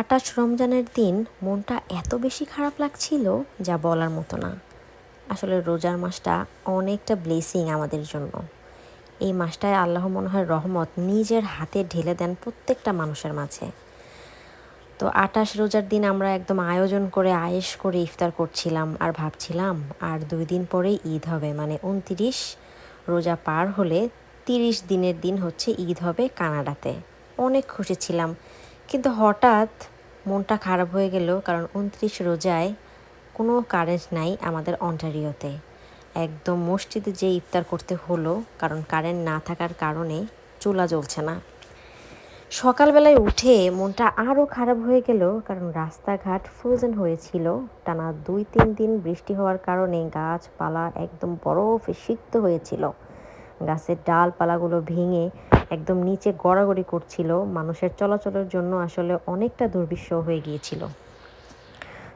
আটাশ রমজানের দিন মনটা এত বেশি খারাপ লাগছিল যা বলার মতো না। আসলে রোজার মাসটা অনেকটা ব্লেসিং আমাদের জন্য। এই মাসটায় আল্লাহ মনে হয় রহমত নিজের হাতে ঢেলে দেন প্রত্যেকটা মানুষের মাঝে। তো আটাশ রোজার দিন আমরা একদম আয়োজন করে আয়েস করে ইফতার করছিলাম আর ভাবছিলাম, আর দুই দিন পরেই ঈদ হবে। মানে উনতিরিশ রোজা পার হলে তিরিশ দিনের দিন হচ্ছে ঈদ হবে কানাডাতে। অনেক খুশি ছিলাম। কিন্তু হঠাৎ মনটা খারাপ হয়ে গেল কারণ উনত্রিশ রোজায় কোনো কারেন্ট নাই আমাদের অন্টারিওতে। একদম মসজিদে যে ইফতার করতে হলো, কারণ কারেন্ট না থাকার কারণে চুলা জ্বলছে না। সকালবেলায় উঠে মনটা আরও খারাপ হয়ে গেল কারণ রাস্তাঘাট ফ্রোজেন হয়েছিল। টানা দুই তিন দিন বৃষ্টি হওয়ার কারণে গাছপালা একদম বরফে সিক্ত হয়েছিল। গাছের ডালপালাগুলো ভেঙে একদম নিচে গড়াগড়ি করছিল। মানুষের চলাচলের জন্য আসলে অনেকটা দুর্বিষহ হয়ে গিয়েছিল।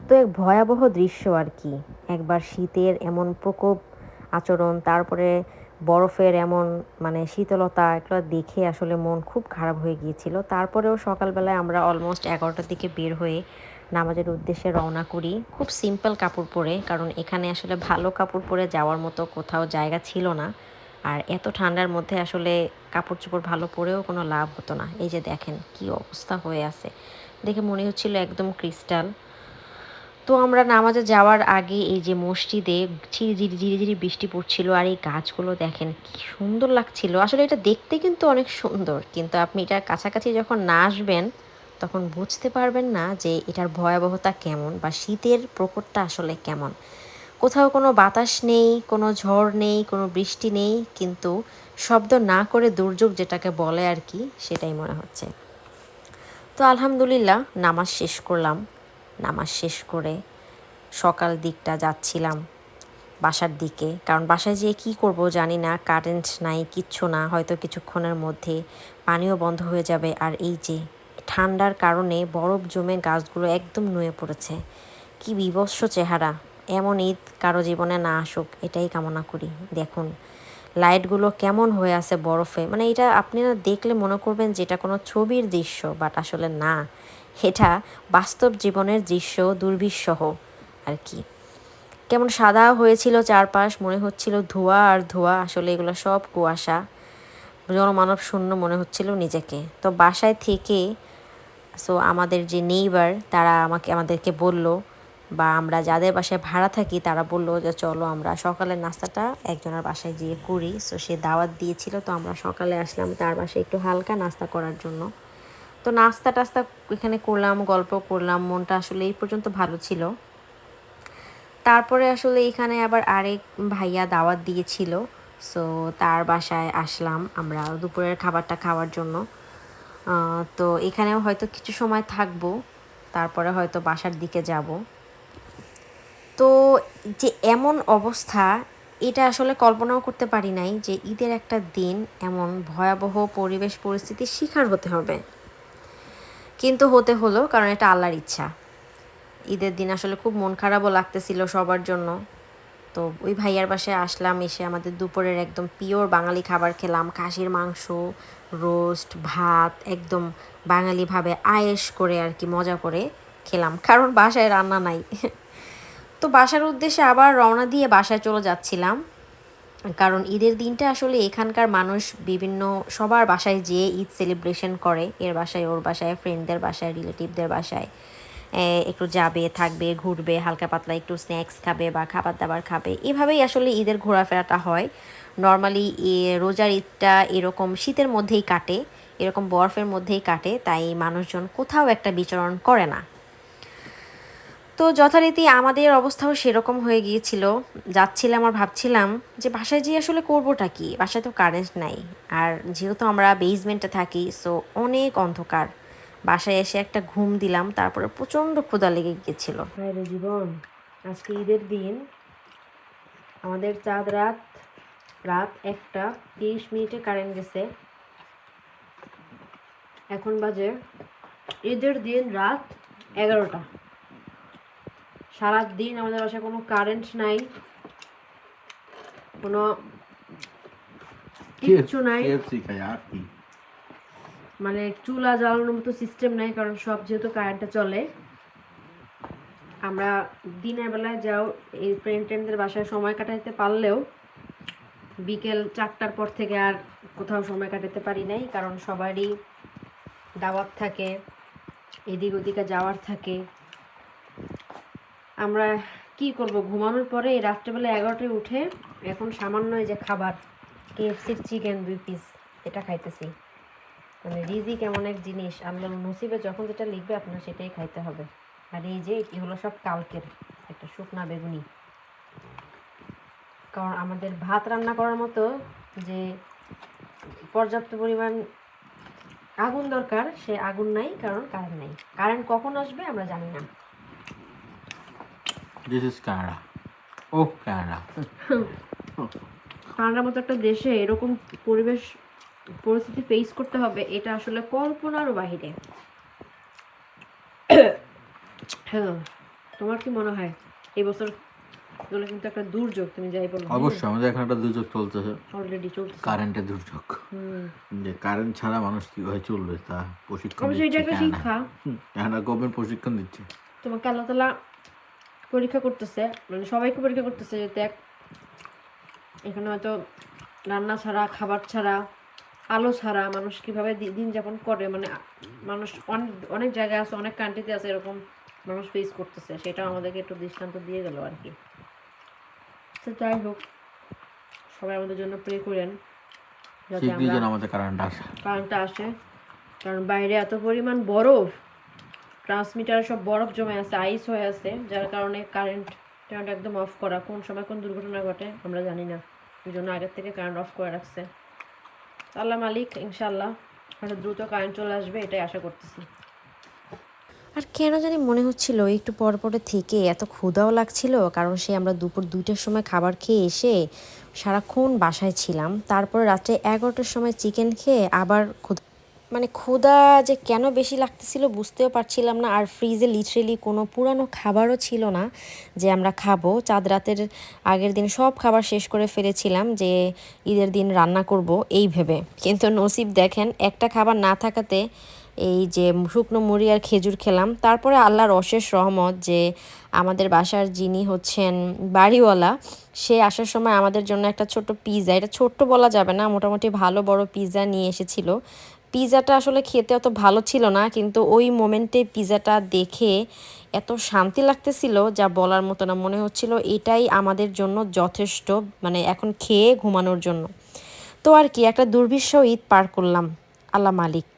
তো এক ভয়াবহ দৃশ্য আর কি। একবার শীতের এমন প্রকোপ আচরণ, তারপরে বরফের এমন মানে শীতলতা, এগুলো দেখে আসলে মন খুব খারাপ হয়ে গিয়েছিল। তারপরেও সকালবেলায় আমরা অলমোস্ট এগারোটার দিকে বের হয়ে নামাজের উদ্দেশ্যে রওনা করি। খুব সিম্পল কাপড় পরে, কারণ এখানে আসলে ভালো কাপড় পরে যাওয়ার মতো কোথাও জায়গা ছিল না। আর এত ঠান্ডার মধ্যে আসলে কাপড় চোপড় ভালো পরেও কোনো লাভ হতো না। এই যে দেখেন কি অবস্থা হয়ে আছে। দেখে মনে হচ্ছিল একদম ক্রিস্টাল। তো আমরা নামাজে যাওয়ার আগে এই যে মসজিদে ঝিরি ঝিরি ঝিরি ঝিরি বৃষ্টি পড়ছিল আর এই গাছগুলো দেখেন কি সুন্দর লাগছিল। আসলে এটা দেখতে কিন্তু অনেক সুন্দর, কিন্তু আপনি এটার কাছাকাছি যখন না আসবেন, তখন বুঝতে পারবেন না যে এটার ভয়াবহতা কেমন বা শীতের প্রকোপটা আসলে কেমন। কোথাও কোনো বাতাস নেই, কোনো ঝড় নেই, কোনো বৃষ্টি নেই, কিন্তু শব্দ না করে দুর্যোগ যেটাকে বলে আর কি, সেটাই মনে হচ্ছে। তো আলহামদুলিল্লাহ, নামাজ শেষ করলাম। নামাজ শেষ করে সকাল দিকটা যাচ্ছিলাম বাসার দিকে। কারণ বাসায় যেয়ে কী করব জানি না কারেন্ট নাই, কিচ্ছু না, হয়তো কিছুক্ষণের মধ্যে পানিও বন্ধ হয়ে যাবে। আর এই যে ঠান্ডার কারণে বরফ জমে গাছগুলো একদম নুয়ে পড়েছে। কি বিভৎস চেহারা। এমন ঈদ কারও জীবনে না আসুক, এটাই কামনা করি। দেখুন, লাইটগুলো কেমন হয়ে আছে বরফে। মানে এটা আপনারা দেখলে মনে করবেন যে এটা কোনো ছবির দৃশ্য, বাট আসলে না। এটা বাস্তব জীবনের দৃশ্য, দুর্বিষহ। আর কি। কেমন সাদা হয়েছিল চারপাশ, মনে হচ্ছিল ধোঁয়া আর ধোঁয়া, আসলে এগুলো সব কুয়াশা। জনমানব শূন্য মনে হচ্ছিল নিজেকে। তো বাসায় থেকে সো আমাদের যে নেইবার তারা আমাকে, আমাদেরকে বলল বা আমরা যাদের বাসায় ভাড়া থাকি, তারা বলল যে, চলো আমরা সকালের নাস্তাটা একজনের বাসায় গিয়ে করি। সো সে দাওয়াত দিয়েছিল, তো আমরা সকালে আসলাম তার বাসায় একটু হালকা নাস্তা করার জন্য। তো নাস্তা টাস্তা এখানে করলাম, গল্প করলাম, মনটা আসলে এই পর্যন্ত ভালো ছিল। তারপরে আসলে এখানে আবার আরেক ভাইয়া দাওয়াত দিয়েছিল। সো তার বাসায় আসলাম আমরা দুপুরের খাবারটা খাওয়ার জন্য। তো এখানেও হয়তো কিছু সময় থাকব, তারপরে হয়তো বাসার দিকে যাব। তো যে এমন অবস্থা, এটা আসলে কল্পনাও করতে পারি নাই যে ঈদের একটা দিন এমন ভয়াবহ পরিবেশ পরিস্থিতির শিকার হতে হবে। কিন্তু হতে হলো কারণ এটা আল্লাহর ইচ্ছা। ঈদের দিন আসলে খুব মন খারাপও লাগতেছিল সবার জন্য। তো ওই ভাইয়ার বাসায় আসলাম, এসে আমাদের দুপুরের একদম পিওর বাঙালি খাবার খেলাম। খাসির মাংস, রোস্ট, ভাত, একদম বাঙালিভাবে আয়েস করে আর কি মজা করে খেলাম। কারণ বাসায় রান্না নাই। তো বাসার উদ্দেশ্যে আবার রওনা দিয়ে বাসায় চলে যাচ্ছিলাম। কারণ ঈদের দিনটা আসলে এখানকার মানুষ বিভিন্ন, সবার বাসায় যেয়ে ঈদ সেলিব্রেশন করে। এর বাসায়, ওর বাসায় ফ্রেন্ডদের বাসায় রিলেটিভদের বাসায়। একটু যাবে, থাকবে, ঘুরবে, হালকা পাতলা একটু স্ন্যাক্স খাবে বা খাবার দাবার খাবে। এভাবেই আসলে ঈদের ঘোরাফেরাটা হয়। নর্মালি রোজার ঈদটা এরকম শীতের মধ্যেই কাটে, এরকম বরফের মধ্যেই কাটে, তাই মানুষজন কোথাও একটা বিচরণ করে না। তো যথারীতি আমাদের অবস্থাও সেরকম হয়ে গিয়েছিল। যাচ্ছিলাম আর ভাবছিলাম যে বাসায় যেয়ে আসলে করবোটা কি? বাসায় তো কারেন্ট নাই। আর যেহেতু আমরা বেসমেন্টে থাকি সো অনেক অন্ধকার। বাসায় এসে একটা ঘুম দিলাম, তারপরে প্রচণ্ড ক্ষুদা লেগে গিয়েছিল। জীবন, আজকে ঈদের দিন। আমাদের চাঁদ রাত রাত একটা, তিরিশ মিনিটে কারেন্ট গেছে। এখন বাজে ঈদের দিন রাত এগারোটা। সারা দিন আমাদের বাসায় কোনো কারেন্ট নাই। কোনো কিচ্ছু নাই। মানে চুলা জ্বালানোর মতো সিস্টেম নাই কারণ সব যেহেতু কারেন্টে চলে। আমরা দিনের বেলায় যাও এই ফ্রেন্ড ট্রেন্ডদের বাসায় সময় কাটাইতে পারলেও বিকেল চারটার পর থেকে আর কোথাও সময় কাটাতে পারি নাই কারণ সবারই দাওয়াত থাকে এদিক ওদিকে যাওয়ার থাকে। আমরা কি করব? ঘুমানোর পরে রাত্রেবেলা এগারোটায় উঠে এখন সামান্য যে খাবার কেএফসির চিকেন দুই পিস এটা খাইতেছি। মানে রিজিক এমন এক জিনিস আল্লাহ নসিবে যখন যেটা লিখবে আপনার সেটাই খাইতে হবে। আর এই যে হলো সব কালকের একটা শুকনা বেগুনি। কারণ আমাদের ভাত রান্না করার মতো যে পর্যাপ্ত পরিমাণ আগুন দরকার, সে আগুন নাই, কারণ কারেন্ট নাই। কারেন্ট কখন আসবে আমরা জানি না। দিস ইজ কানাডা ও কানাডা কানাডার মতো একটা দেশে এরকম পরিবেশ পরিস্থিতি ফেস করতে হবে এটা আসলে কল্পনারও বাহিরে। হ্যাঁ তোমার কি মনে হয়? এই বছর এগুলো কিন্তু একটা দুর্যোগ তুমি যাই বলো। অবশ্যই আমাদের এখানে একটা দুর্যোগ চলতেছে। অলরেডি চলছে কারেন্টের দুর্যোগ। যে কারেন্ট ছাড়া মানুষ কীভাবে চলবে তা প্রশিক্ষণ অবশ্যই এটা একটা শিক্ষা। কানাডা গভর্নমেন্ট প্রশিক্ষণ দিচ্ছে। তোমাকে আল্লাহ তালা পরীক্ষা করতেছে মানে সবাইকে পরীক্ষা করতেছে যে দেখ এখানে হয়তো রান্না ছাড়া খাবার ছাড়া আলো ছাড়া মানুষ কীভাবে দিন যাপন করে মানে মানুষ অনেক অনেক জায়গায় আছে অনেক কান্ট্রিতে আছে এরকম মানুষ ফেস করতেছে সেটা আমাদেরকে একটু দৃষ্টান্ত দিয়ে গেল আর কি। তো যাই হোক সবাই আমাদের জন্য প্রে করেন যাতে আমরা কারেন্টটা আসে কারণ বাইরে এত পরিমাণ বরফ ট্রান্সমিটার সব বরফ জমে আছে আইস হয়ে আছে, যার কারণে কারেন্ট কারেন্ট একদম অফ করা। কোন সময় কোন দুর্ঘটনা ঘটে আমরা জানি না। ওই জন্য আগের থেকে কারেন্ট অফ করে রাখছে। আল্লাহ মালিক ইনশাল্লাহ হয়তো দ্রুত কারেন্ট চলে আসবে, এটাই আশা করতেছি। আর কেন জানি মনে হচ্ছিল একটু পর পরে থেকে এত ক্ষুধাও লাগছিল, কারণ সে আমরা দুপুর দুইটার সময় খাবার খেয়ে এসে সারাক্ষণ বাসায় ছিলাম। তারপরে রাত্রে এগারোটার সময় চিকেন খেয়ে আবার ক্ষুধা মানে ক্ষুধা যে কেন বেশি লাগতেছিল বুঝতেও পারছিলাম না। আর ফ্রিজে লিটারেলি কোনো পুরানো খাবারও ছিল না যে আমরা খাব। চাঁদ রাতের আগের দিন সব খাবার শেষ করে ফেলেছিলাম যে ঈদের দিন রান্না করব এই ভেবে। কিন্তু নসিব দেখেন, একটা খাবার না থাকাতে এই যে শুকনো মুড়ি আর খেজুর খেলাম। তারপরে আল্লাহর অশেষ রহমত যে আমাদের বাসার যিনি হচ্ছেন বাড়িওয়ালা, সে আসার সময় আমাদের জন্য একটা ছোট্ট পিৎজা এটা ছোট্ট বলা যাবে না, মোটামুটি ভালো বড় পিৎজা নিয়ে এসেছিল। পিৎজাটা আসলে খেতে অত ভালো ছিল না, কিন্তু ওই মোমেন্টে পিজাটা দেখে এত শান্তি লাগতেছিল যা বলার মতো না। মনে হচ্ছিল এটাই আমাদের জন্য যথেষ্ট মানে এখন খেয়ে ঘুমানোর জন্য। তো আর কি, একটা দুর্বিষহ ঈদ পার করলাম। আল্লাহ মালিক।